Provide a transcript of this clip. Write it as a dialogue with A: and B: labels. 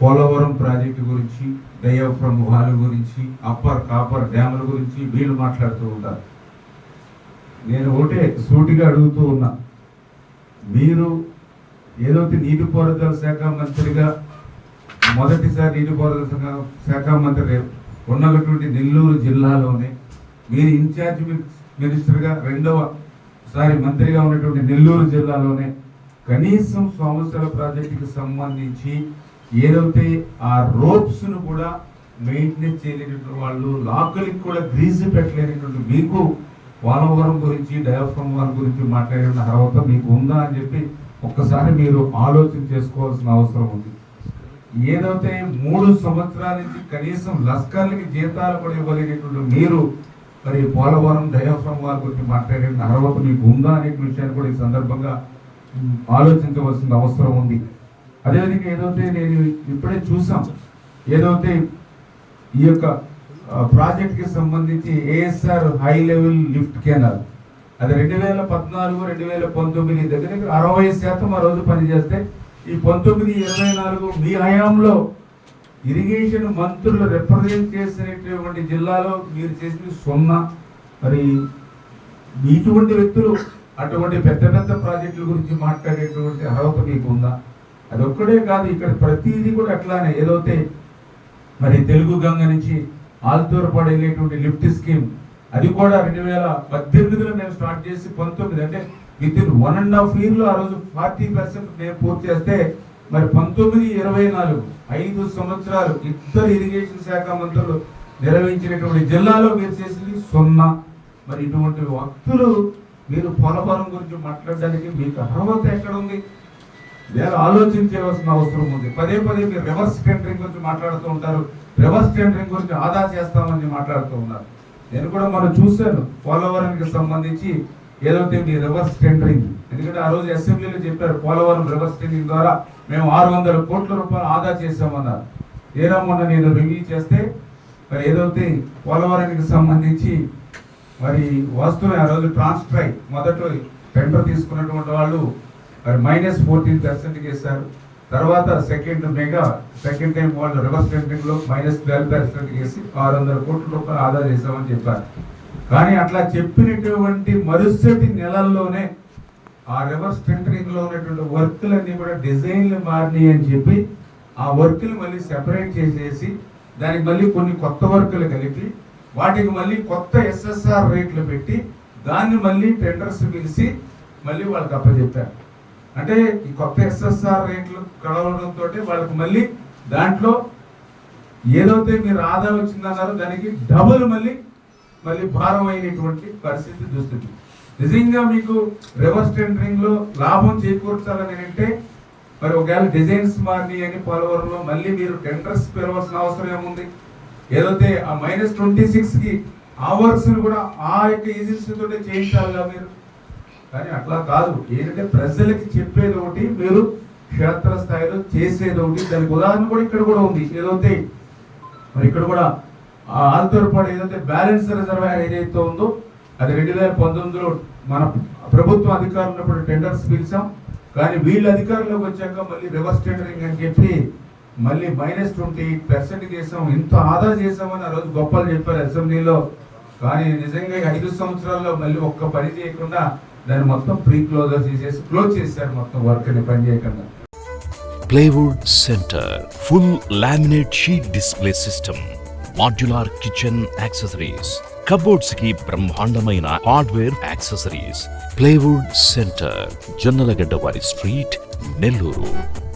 A: Polavaram project గురించి diaphragm wall గురించి upper coffer డ్యాముల గురించి వీళ్ళు మాట్లాడుతూ ఉంటారు. నేను ఒకటే సూటిగా అడుగుతూ ఉన్నా. మీరు ఏదైతే నీటిపారుదల శాఖ మంత్రిగా మొదటిసారి నీటిపారుదల శాఖ- శాఖ మంత్రి ఉన్నటువంటి నెల్లూరు జిల్లాలోనే మీరు ఇన్ఛార్జ్ మినిస్టర్గా రెండవ సారి మంత్రిగా ఉన్నటువంటి నెల్లూరు జిల్లాలోనే కనీసం సంవత్సర ప్రాజెక్టుకి సంబంధించి ఏదైతే ఆ రోప్స్ను కూడా మెయింటెనెన్స్ చేయలేనటువంటి వాళ్ళు లాకులకి కూడా గ్రీజు పెట్టలేనటువంటి మీకు పోలవరం గురించి డయాఫ్రమ్ వారి గురించి మాట్లాడిన తర్వాత మీకు ఉందా అని చెప్పి ఒక్కసారి మీరు ఆలోచన చేసుకోవాల్సిన అవసరం ఉంది. ఏదైతే మూడు సంవత్సరాల నుంచి కనీసం లస్కర్లకి జీతాలు కూడా ఇవ్వలేనటువంటి మీరు మరి పోలవరం డయాఫ్రమ్ వారి గురించి మాట్లాడిన అర్హత మీకు ఉందా అనే విషయాన్ని కూడా ఈ సందర్భంగా ఆలోచించవలసిన అవసరం ఉంది. అదేవిధంగా ఏదైతే నేను ఇప్పుడే చూసాం ఏదైతే ఈ యొక్క ప్రాజెక్ట్కి సంబంధించి ASR high level lift canal అది రెండు వేల పద్నాలుగు రెండు వేల పంతొమ్మిది దగ్గర దగ్గర అరవై శాతం ఆ రోజు పనిచేస్తే ఈ పంతొమ్మిది ఇరవై నాలుగు మీ హయాంలో ఇరిగేషన్ మంత్రులు రిప్రజెంట్ చేసినటువంటి జిల్లాలో మీరు చేసిన సున్నా. మరి ఇటువంటి వ్యక్తులు అటువంటి పెద్ద పెద్ద ప్రాజెక్టుల గురించి మాట్లాడేటువంటి అర్హత మీకు ఉందా అది ఒక్కడే కాదు ఇక్కడ ప్రతిదీ కూడా అట్లానే. ఏదైతే మరి తెలుగు గంగ నుంచి ఆల్తూరపాడు వెళ్ళేటువంటి లిఫ్ట్ స్కీమ్ అది కూడా రెండు వేల పద్దెనిమిదిలో నేను స్టార్ట్ చేసి పంతొమ్మిది అంటే with in one and half ఇయర్లో ఆ రోజు ఫార్టీ పర్సెంట్ మేము పూర్తి చేస్తే మరి పంతొమ్మిది ఇరవై నాలుగు ఐదు సంవత్సరాలు ఇద్దరు ఇరిగేషన్ శాఖ మంత్రులు నిర్వహించినటువంటి జిల్లాలో మీరు చేసింది సున్నా. మరి ఇటువంటి వ్యక్తులు మీరు పోలవరం గురించి మాట్లాడడానికి మీకు అర్హత ఎక్కడ ఉంది? వేరే ఆలోచించవలసిన అవసరం ఉంది. పదే పదే మీరు రివర్స్ టెండరింగ్ గురించి మాట్లాడుతూ ఉంటారు. రివర్స్ టెండరింగ్ గురించి ఆదా చేస్తామని మాట్లాడుతూ ఉన్నారు. నేను కూడా మనం చూశాను. పోలవరానికి సంబంధించి ఏదైతే మీ రివర్స్ టెండరింగ్ ఎందుకంటే ఆ రోజు అసెంబ్లీలో చెప్పారు పోలవరం రివర్స్ టెండరింగ్ ద్వారా మేము ఆరు వందల కోట్ల రూపాయలు ఆదా చేశామన్నారు. ఏదో మొన్న నేను రివ్యూ చేస్తే మరి ఏదైతే పోలవరానికి సంబంధించి మరి వాస్తవమే ఆ రోజు ట్రాన్స్ట్రై మొదట టెండర్ తీసుకున్నటువంటి వాళ్ళు మరి మైనస్ ఫోర్టీన్ పర్సెంట్ చేశారు. తర్వాత సెకండ్ మెగా సెకండ్ టైం వాళ్ళు రివర్స్ టెండింగ్లో మైనస్ ట్వెల్వ్ పర్సెంట్ చేసి ఆరు వందల కోట్ల రూపాయలు ఆదా చేశామని చెప్పారు. కానీ అట్లా చెప్పినటువంటి మరుసటి నెలల్లోనే ఆ రివర్స్ టెండరింగ్ ఉన్నటువంటి వర్క్లన్నీ కూడా డిజైన్లు మారినాయి అని చెప్పి ఆ వర్క్లు మళ్ళీ సెపరేట్ చేసేసి దానికి మళ్ళీ కొన్ని కొత్త వర్కులు కలిపి వాటికి మళ్ళీ కొత్త ఎస్ఎస్ఆర్ రేట్లు పెట్టి దాన్ని మళ్ళీ టెండర్స్ పిలిచి మళ్ళీ వాళ్ళకి అప్పచెప్పారు. అంటే ఈ కొత్త ఎస్ఎస్ఆర్ రేట్లు కలవడంతో వాళ్ళకి మళ్ళీ దాంట్లో ఏదైతే మీరు ఆదాయం వచ్చిందన్నారో దానికి డబుల్ మళ్ళీ మళ్ళీ భారం అయినటువంటి పరిస్థితి చూస్తుంది. నిజంగా మీకు రివర్స్ టెండరింగ్లో లాభం చేకూర్చాలని అంటే మరి ఒకవేళ డిజైన్స్ మారినాయి అని పోలవరంలో మళ్ళీ మీరు టెండర్స్ పిలవాల్సిన అవసరం ఏముంది? ఏదైతే ఆ మైనస్ ట్వంటీ సిక్స్కి ఆ వర్క్స్ని కూడా ఆ యొక్క ఏజెన్సీతో తోటే చేయించాలిగా మీరు? కానీ అట్లా కాదు. ఏంటంటే ప్రజలకి చెప్పేది ఒకటి మీరు క్షేత్ర స్థాయిలో చేసేది ఒకటి. దానికి ఉదాహరణ కూడా ఇక్కడ కూడా ఉంది. ఏదైతే మరి ఇక్కడ కూడా ఆ ఆల్తూర్పాడు ఏదైతే బ్యాలెన్స్ రిజర్వాయర్ ఏదైతే ఉందో అది రెండు వేల పంతొమ్మిదిలో మన ప్రభుత్వం అధికారులు ఉన్నప్పుడు టెండర్స్ పిలిచాం. కానీ వీళ్ళ అధికారంలోకి వచ్చాక మళ్ళీ రివర్స్ టెండరింగ్ అని చెప్పి మళ్ళీ మైనస్ ట్వంటీ పర్సెంట్ చేసాం ఇంత ఆదా చేసామని ఆ రోజు గొప్పలు చెప్పారు అసెంబ్లీలో. కానీ నిజంగా ఐదు సంవత్సరాల్లో మళ్ళీ ఒక్క పని చేయకుండా దాన్ని మొత్తం ప్రీ క్లోజర్ చేసేసి క్లోజ్ చేశారు మొత్తం వర్క్ని పని చేయకుండా.
B: Plywood centre full laminate sheet display system modular kitchen accessories కబోర్డ్స్కి బ్రహ్మాండమైన hardware accessories plywood centre Jonnalagadda వారి స్ట్రీట్ నెల్లూరు